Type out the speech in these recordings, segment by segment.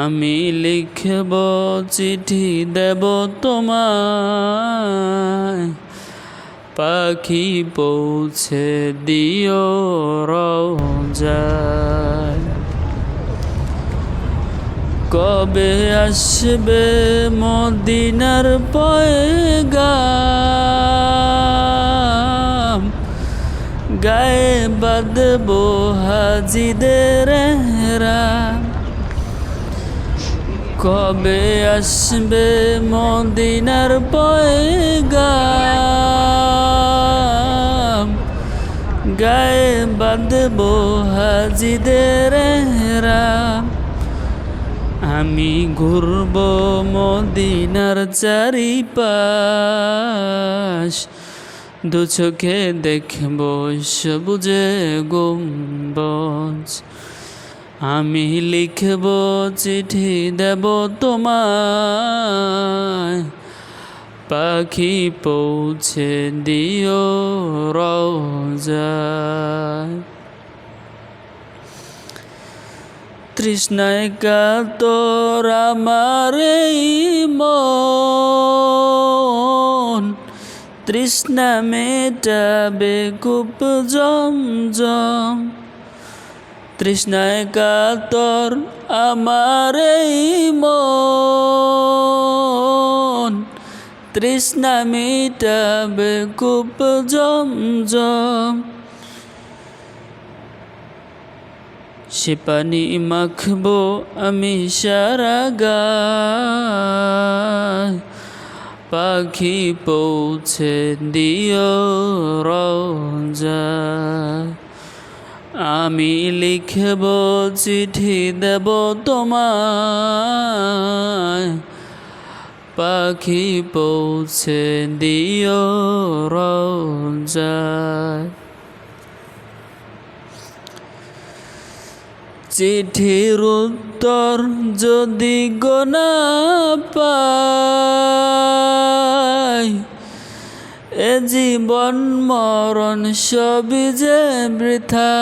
আমি লিখব চিঠি দেব তোমায়। পাখি পৌঁছে দিও রোজায় কবে আসবে মদিনার পয়গাম? গায়ে বাঁধবো হাজিদের হেরাম কবে আসবে মদিনার পয়গাম? গায়ে বাঁধবো হাজিদের আমি ঘুরব মদিনার চারিপাশ। দু চোখে দেখব সবুজে গম্বজ। আমি লিখব চিঠি দেব তোমায়। পাখি পৌঁছে দিও রোজায় তৃষ্ণায় কাতর আমার মন। তৃষ্ণা মেটাবে কূপ জমজম। তৃষ্ণায় কাতর আমার মন। তৃষ্ণা মেটাবে কূপ জমজম। সে পানি মাখবো আমি সারা গায়। পাখি পৌঁছে দিও রোজা আমি লিখব চিঠি দেব তোমায়। পাখি পৌঁছে দিও রোজা চিঠির উত্তর যদি গোনা পাই এ জীবন মরণ সবই যে বৃথা।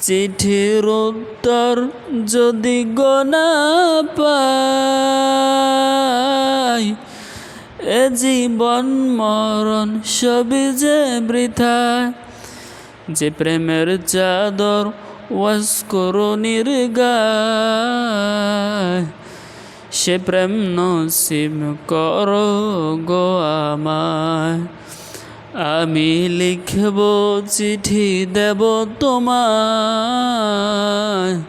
চিঠির উত্তর যদি গোনা পাই, এ জীবন মরণ সবই যে বৃথা। যে প্রেমের চাদর ওয়াস করো নির্গায় সে প্রেম নসিব কর গো আমায়। আমি লিখব চিঠি দেব তোমায়।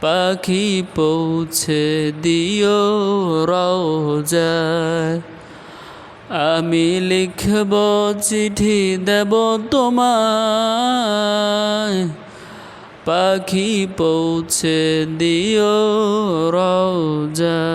পাখি পৌঁছে দিও রোজায় আমি লিখব চিঠি দেব তোমায়। পাখি পৌঁছে দিও রোজা